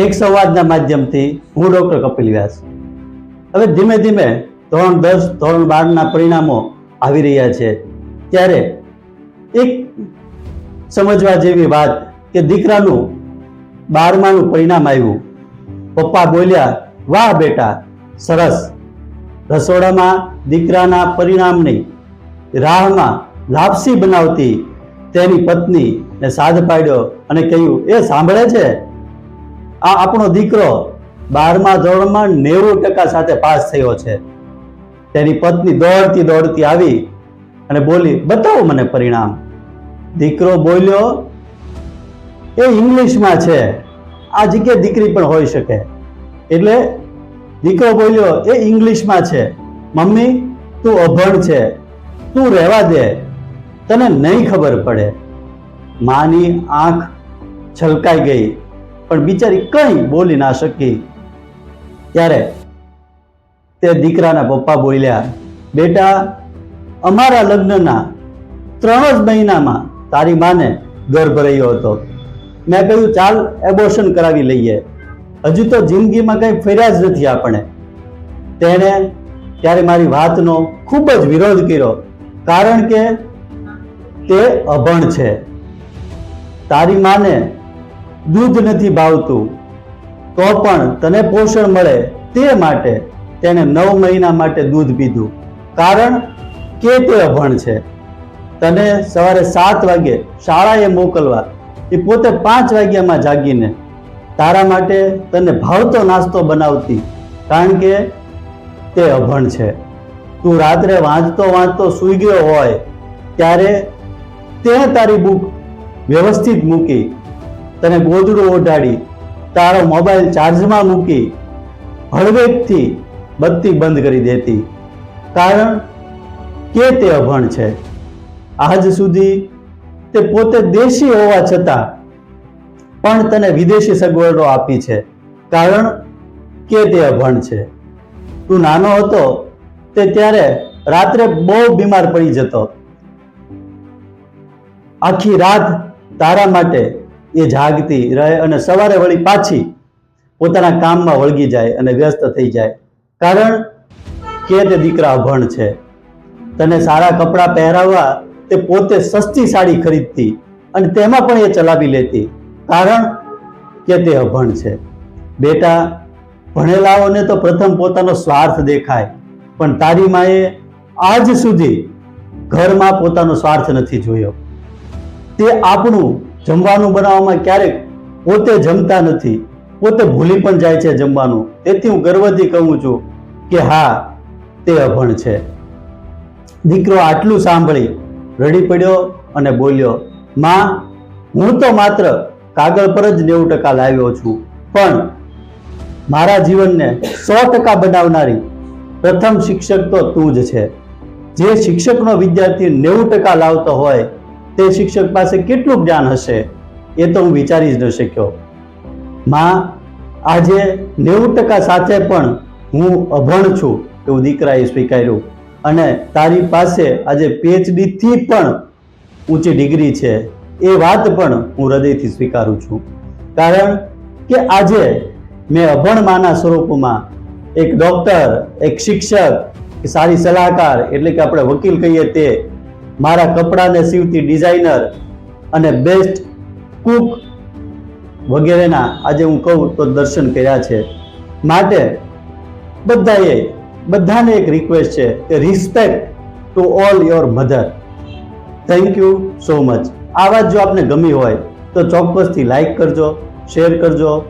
એક સંવાદના માધ્યમથી હું ડૉક્ટર કપિલ વ્યાસ. હવે ધીમે ધીમે ધોરણ દસ, ધોરણ બારના પરિણામો આવી રહ્યા છે. ત્યારે એક સમજવા જેવી વાત કે દીકરાનું બારમાનું પરિણામ આવ્યું. પપ્પા બોલ્યા, વાહ બેટા, સરસ. રસોડામાં દીકરાના પરિણામની રાહમાં લાપસી બનાવતી તેની પત્નીને સાધ પાડ્યો અને કહ્યું, એ સાંભળે છે? આ આપણો દીકરો બારમા ધોરણમાં નેવું ટકા સાથે પાસ થયો છે. તેની પત્ની દોડતી દોડતી આવી અને બોલી, બતાવો મને પરિણામ. દીકરો બોલ્યો, એ ઇંગ્લિશમાં છે. આ જગ્યાએ દીકરી પણ હોઈ શકે. એટલે દીકરો બોલ્યો, એ ઇંગ્લિશમાં છે. મમ્મી, તું અભણ છે. તું રહેવા દે. તને નહીં ખબર પડે. માની આંખ છલકાઈ ગઈ. પણ બિચારી કંઈ બોલી ના શકી. ત્યારે તે દીકરાના પપ્પા બોલ્યા, બેટા, અમારા લગ્નના ત્રણ જ મહિનામાં તારી માને ગર્ભ રહ્યો હતો. મેં કહ્યું, ચાલ એબોર્શન કરાવી લઈએ. હજુ તો જિંદગીમાં કંઈ ફર્યા જ નથી આપણે. તેણે ત્યારે મારી વાતનો ખૂબ જ વિરોધ કર્યો, કારણ કે તે અભણ છે. તારી માને દૂધ નથી ભાવતું, તો પણ તને પોષણ મળે તે માટે તેણે નવ મહિના માટે દૂધ પીધું. કારણ કે તે અભણ છે. તને સવારે સાત વાગે શાળાએ મોકલવા, એ પોતે પાંચ વાગ્યામાં જાગીને તારા માટે તને ભાવતો નાસ્તો બનાવતી, કારણ કે તે અભણ છે. તું રાત્રે વાંચતો વાંચતો સૂઈ ગયો હોય, ત્યારે તે તારી બુક વ્યવસ્થિત મૂકી તને ગોદડું ઓઢાડી, તારો મોબાઈલ ચાર્જમાં મૂકી, હળવેકથી બત્તી બંધ કરી દેતી. કારણ કે તે અભણ છે. આજ સુધી તે પોતે દેશી હોવા છતાં પણ તને વિદેશી સગવડો આપી છે. કારણ કે તે અભણ છે. તું નાનો હતો, તે ત્યારે રાત્રે બહુ બીમાર પડી જતો. આખી રાત તારા માટે એ જાગતી રહે અને સવારે વળી પાછી પોતાના કામમાં વળગી જાય અને વ્યસ્ત થઈ જાય. કારણ કે તે દીકરા અભણ છે. તને સારા કપડાં પહેરાવવા તે પોતે સસ્તી સાડી ખરીદતી અને તેમાં પણ એ ચલાવી લેતી. કારણ કે તે અભણ છે. બેટા, ભણેલાઓને તો પ્રથમ પોતાનો સ્વાર્થ દેખાય, પણ તારી માએ આજ સુધી ઘરમાં પોતાનો સ્વાર્થ નથી જોયો. તે આપણું જમવાનું બનાવવામાં ક્યારેક પોતે જમતા નથી, પોતે ભૂલી પણ જાય છે જમવાનું. તેથી હું ગર્વથી કહું છું કે હા, તે અભણ છે. દીકરો આટલું સાંભળી, રડી પડ્યો અને બોલ્યો, માં, હું તો માત્ર કાગળ પર જ નેવું ટકા લાવ્યો છું, પણ મારા જીવનને સો ટકા બનાવનારી પ્રથમ શિક્ષક તો તું જ છે. જે શિક્ષકનો વિદ્યાર્થી નેવું ટકા લાવતો હોય તે શિક્ષક પાસે કેટલું જ્ઞાન હશે એ તો હું વિચારી જ ન શક્યો. માં, આજે નેવું ટકા સાથે પણ હું અભણ છું એવું દીકરાએ સ્વીકાર્યું. અને તારી પાસે આજે પીએચડીથી પણ ઊંચી ડિગ્રી છે એ વાત પણ હું હૃદયથી સ્વીકારું છું. કારણ કે આજે મેં અભણ માના સ્વરૂપમાં એક ડૉક્ટર એક શિક્ષક સારી સલાહકાર એટલે કે આપણે વકીલ કહીએ તે મારા કપડાને સીવતી ડિઝાઇનર અને બેસ્ટ કુક વગેરેના આજે હું કહું તો દર્શન કર્યા છે. માટે બધાએ, બધાને એક રિક્વેસ્ટ છે કે respect to all your mother thank you so much આ વાત જો આપને ગમી હોય તો ચોક્કસથી લાઈક કરજો શેર કરજો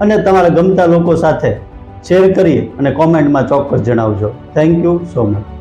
અને તમારા ગમતા લોકો સાથે શેર કરી અને કોમેન્ટમાં ચોક્કસ જણાવજો. Thank you so much